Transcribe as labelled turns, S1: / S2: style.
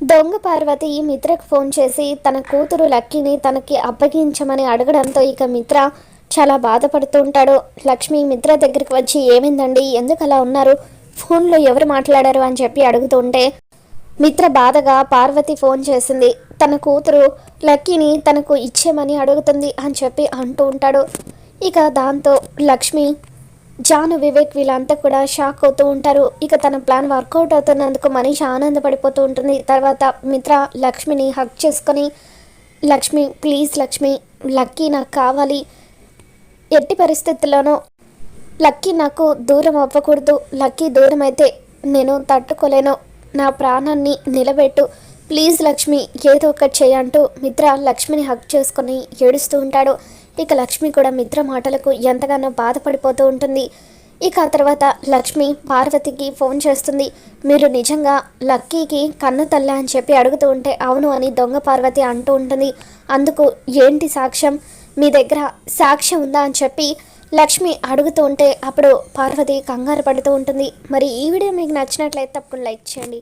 S1: దొంగ పార్వతి మిత్రకు ఫోన్ చేసి తన కూతురు లక్కీని తనకి అప్పగించమని అడగడంతో ఇక మిత్ర చాలా బాధపడుతూ ఉంటాడు. లక్ష్మి మిత్ర దగ్గరికి వచ్చి ఏమైందండి? ఎందుకు అలా ఉన్నారు? ఫోన్లో ఎవరు మాట్లాడారు? అని చెప్పి అడుగుతుంటే మిత్ర బాధగా పార్వతి ఫోన్ చేసింది. తన కూతురు లక్కీని తనకు ఇచ్చేమని అడుగుతుంది అని చెప్పి అంటూ ఉంటాడు. ఇక దాంతో లక్ష్మి జాను వివేక్ వీళ్ళంతా కూడా షాక్ అవుతూ ఉంటారు. ఇక తన ప్లాన్ వర్కౌట్ అవుతున్నందుకు మనీష్ ఆనందపడిపోతూ ఉంటుంది. తర్వాత మిత్ర లక్ష్మిని హక్ చేసుకొని లక్ష్మి ప్లీజ్ లక్ష్మి లక్కీ నాకు కావాలి. ఎట్టి పరిస్థితుల్లోనూ లక్కీ నాకు దూరం అవ్వకూడదు. లక్కీ దూరం అయితే నేను తట్టుకోలేను. నా ప్రాణాన్ని నిలబెట్టు. ప్లీజ్ లక్ష్మి ఏదో ఒకటి చేయంటూ మిత్ర లక్ష్మిని హక్ చేసుకొని ఏడుస్తూ ఉంటాడు. ఇక లక్ష్మి కూడా మిత్ర మాటలకు ఎంతగానో బాధపడిపోతూ ఉంటుంది. ఇక ఆ తర్వాత లక్ష్మి పార్వతికి ఫోన్ చేస్తుంది. మీరు నిజంగా లక్కీకి కన్ను తల్ల అని చెప్పి అడుగుతూ ఉంటే అవును అని దొంగ పార్వతి అంటూ ఉంటుంది. అందుకు ఏంటి సాక్ష్యం? మీ దగ్గర సాక్ష్యం ఉందా అని చెప్పి లక్ష్మి అడుగుతూ ఉంటే అప్పుడు పార్వతి కంగారు పడుతూ ఉంటుంది. మరి ఈ వీడియో మీకు నచ్చినట్లయితే తప్పకుండా లైక్ చేయండి.